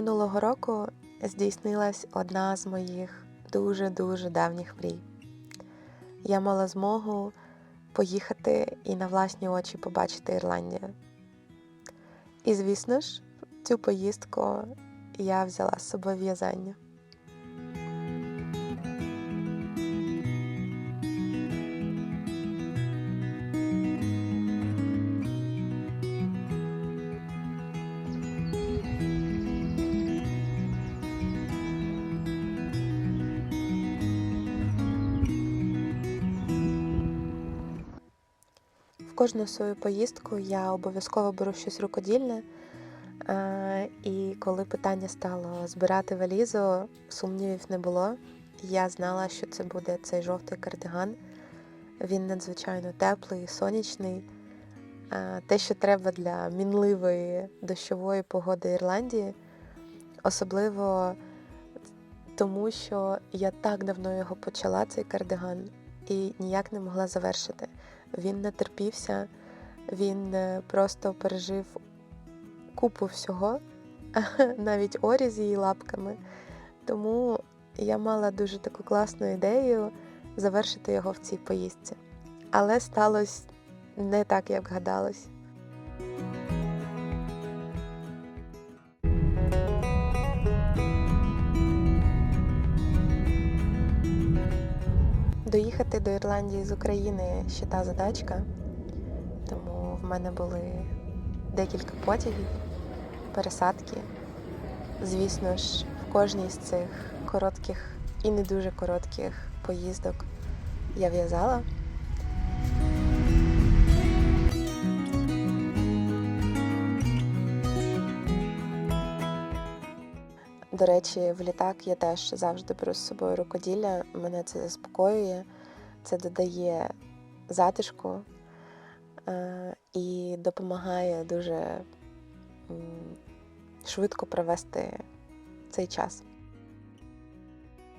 Минулого року здійснилась одна з моїх дуже-дуже давніх мрій. Я мала змогу поїхати і на власні очі побачити Ірландію. І, звісно ж, цю поїздку я взяла з собою в'язання. Кожну свою поїздку я обов'язково беру щось рукодільне. Е, І коли питання стало збирати валізу, сумнівів не було. Я знала, що це буде цей жовтий кардиган. Він надзвичайно теплий, сонячний. Е, Те, що треба для мінливої дощової погоди Ірландії, особливо тому, що я так давно його почала, цей кардиган, і ніяк не могла завершити. Він не терпівся, він е, просто пережив купу всього, навіть орі з її лапками. Тому я мала дуже таку класну ідею завершити його в цій поїздці. Але сталося не так, як гадалось. Доїхати до Ірландії з України ще та задачка, тому в мене були декілька потягів, пересадки. Звісно ж, в кожній з цих коротких і не дуже коротких поїздок я в'язала. До речі, в літак я теж завжди беру з собою рукоділля. Мене це заспокоює, це додає затишку е, і допомагає дуже швидко провести цей час.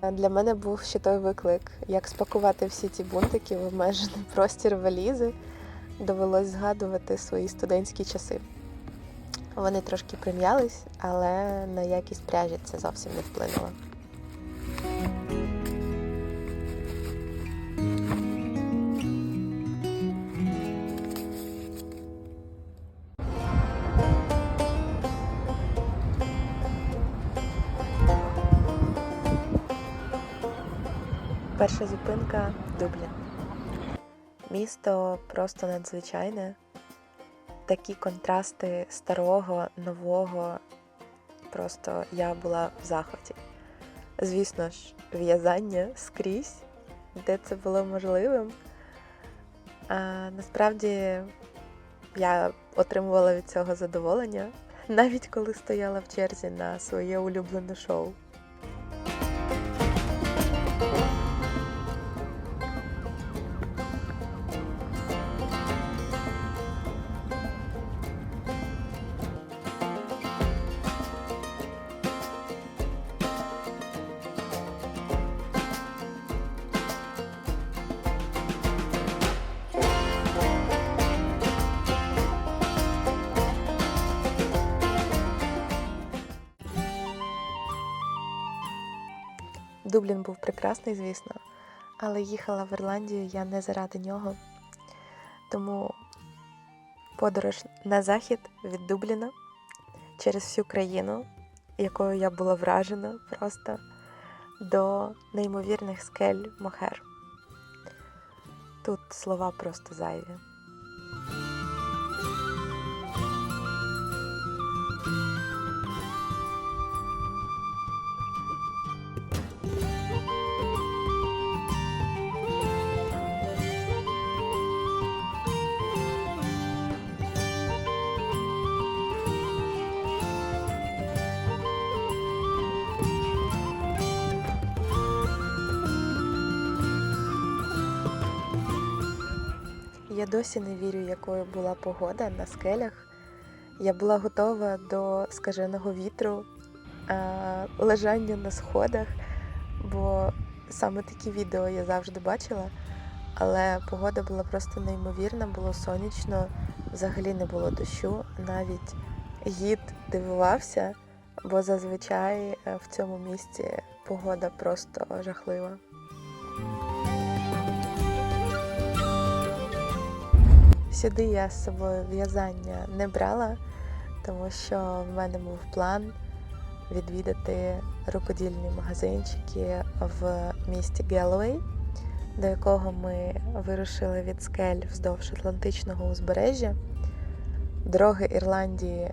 Е, Для мене був ще той виклик, як спакувати всі ці бунтики в обмежений простір валізи. Довелось згадувати свої студентські часи. Вони трошки прим'ялись, але на якість пряжі це зовсім не вплинуло. Перша зупинка Дублін. Місто просто надзвичайне. Такі контрасти старого, нового. Просто я була в захваті. Звісно ж, в'язання скрізь, де це було можливим. А, насправді я отримувала від цього задоволення, навіть коли стояла в черзі на своє улюблене шоу. Дублін був прекрасний, звісно, але їхала в Ірландію я не заради нього. Тому подорож на захід від Дубліна через всю країну, якою я була вражена просто до неймовірних скель Мохер. Тут слова просто зайві. Я досі не вірю, якою була погода на скелях. Я була готова до скаженого вітру, е, лежання на сходах, бо саме такі відео я завжди бачила. Але погода була просто неймовірна, було сонячно, взагалі не було дощу. Навіть гід дивувався, бо зазвичай е, в цьому місці погода просто жахлива. Сюди я з собою в'язання не брала, тому що в мене був план відвідати рукодільні магазинчики в місті Гелвей, до якого ми вирушили від скель вздовж Атлантичного узбережжя. Дороги Ірландії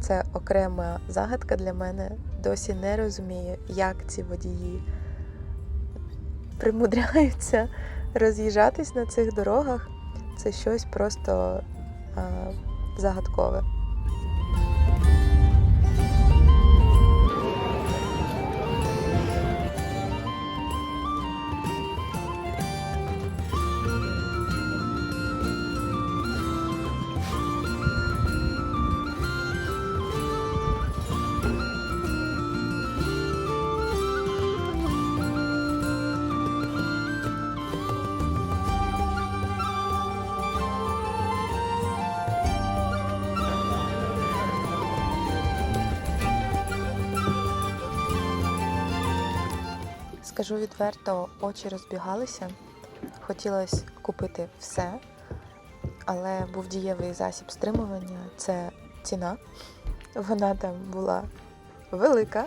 це окрема загадка для мене. Досі не розумію, як ці водії примудряються роз'їжджатись на цих дорогах. Це щось просто а, загадкове. Скажу відверто, очі розбігалися. Хотілося купити все, але був дієвий засіб стримування це ціна. Вона там була велика,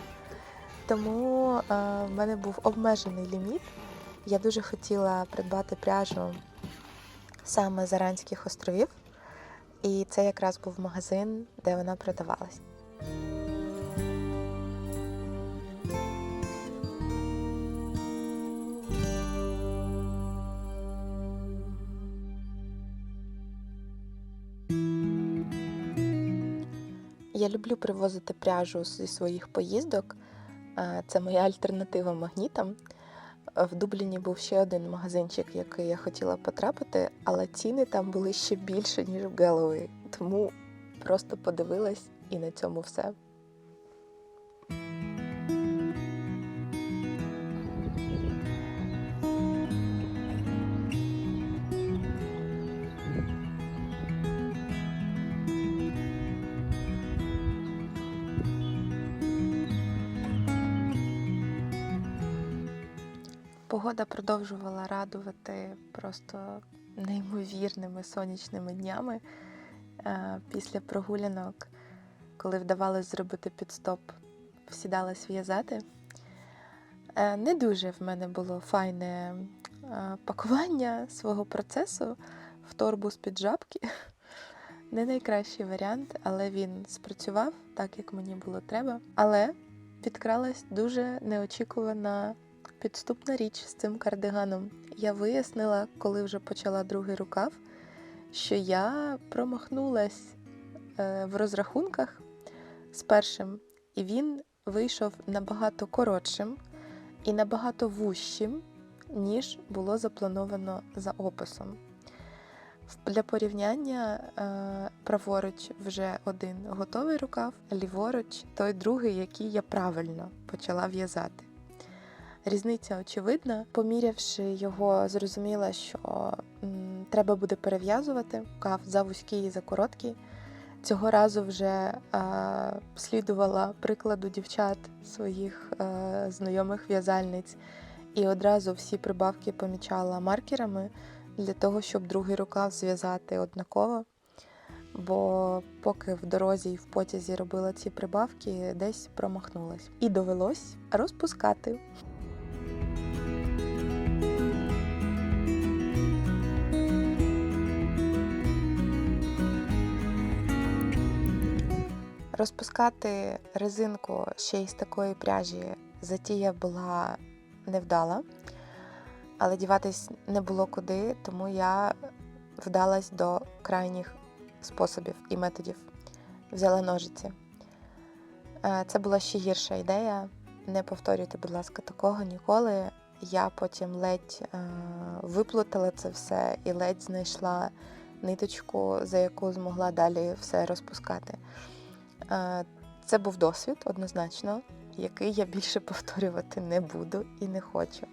тому е, в мене був обмежений ліміт. Я дуже хотіла придбати пряжу саме з Аранських островів, і це якраз був магазин, де вона продавалась. Я люблю привозити пряжу зі своїх поїздок. Е, Це моя альтернатива магнітам. В Дубліні був ще один магазинчик, який я хотіла потрапити, але ціни там були ще більше, ніж в Гелові. Тому просто подивилась і на цьому все. Погода продовжувала радувати просто неймовірними сонячними днями Е, після прогулянок, коли вдавалося зробити підстоп, сідалась в'язати. Е, Не дуже в мене було файне е, пакування свого процесу в торбу з під жабки. Не найкращий варіант, але він спрацював так, як мені було треба. Але підкралась дуже неочікувана підступна річ з цим кардиганом. Я вияснила, коли вже почала другий рукав, що я промахнулась е, в розрахунках з першим, і він вийшов набагато коротшим і набагато вужчим, ніж було заплановано за описом. Для порівняння е, праворуч вже один готовий рукав, ліворуч той другий, який я правильно почала в'язати. Різниця очевидна. Помірявши його, зрозуміла, що м, треба буде перев'язувати рукав за вузький і за короткий. Цього разу вже е, слідувала прикладу дівчат своїх е, знайомих в'язальниць і одразу всі прибавки помічала маркерами для того, щоб другий рукав зв'язати однаково. Бо поки в дорозі і в потязі робила ці прибавки, десь промахнулась. І довелось розпускати. Розпускати резинку ще й з такої пряжі затія була невдала, але діватись не було куди, тому я вдалась до крайніх способів і методів. Взяла ножиці. Е, Це була ще гірша ідея. Не повторюйте, будь ласка, такого ніколи. Я потім ледь е, виплутала це все і ледь знайшла ниточку, за яку змогла далі все розпускати. Е, Це був досвід однозначно, який я більше повторювати не буду і не хочу.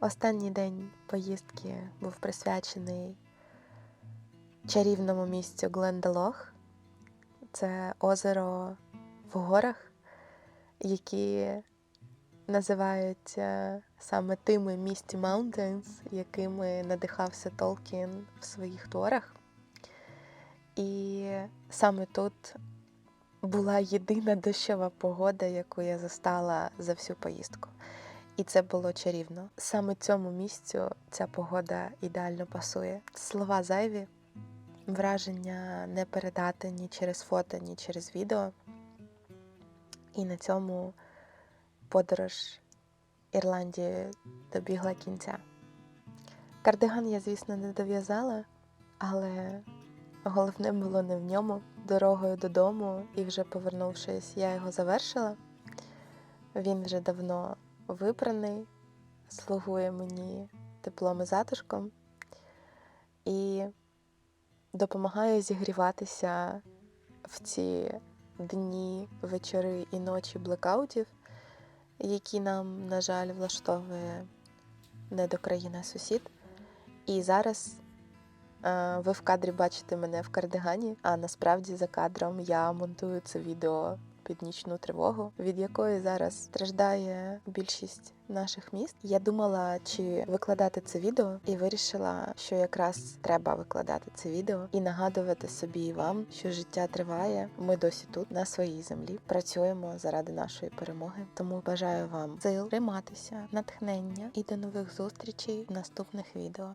Останній день поїздки був присвячений чарівному місцю Глендалох. Це озеро в горах, які називаються саме тими Misty Mountains, якими надихався Толкін в своїх творах. І саме тут була єдина дощова погода, яку я застала за всю поїздку. І це було чарівно. Саме цьому місцю ця погода ідеально пасує. Слова зайві, враження не передати ні через фото, ні через відео. І на цьому подорож Ірландією добігла кінця. Кардиган я, звісно, не дов'язала, але головне було не в ньому. Дорогою додому і вже повернувшись, я його завершила. Він вже давно випраний, слугує мені теплом і затишком і допомагає зігріватися в ці дні, вечори і ночі блекаутів, які нам, на жаль, влаштовує недокраїна сусід. І зараз е, ви в кадрі бачите мене в кардигані, а насправді за кадром я монтую це відео під нічну тривогу, від якої зараз страждає більшість наших міст. Я думала, чи викладати це відео, і вирішила, що якраз треба викладати це відео і нагадувати собі і вам, що життя триває. Ми досі тут, на своїй землі, працюємо заради нашої перемоги. Тому бажаю вам сил, триматися, натхнення і до нових зустрічей в наступних відео.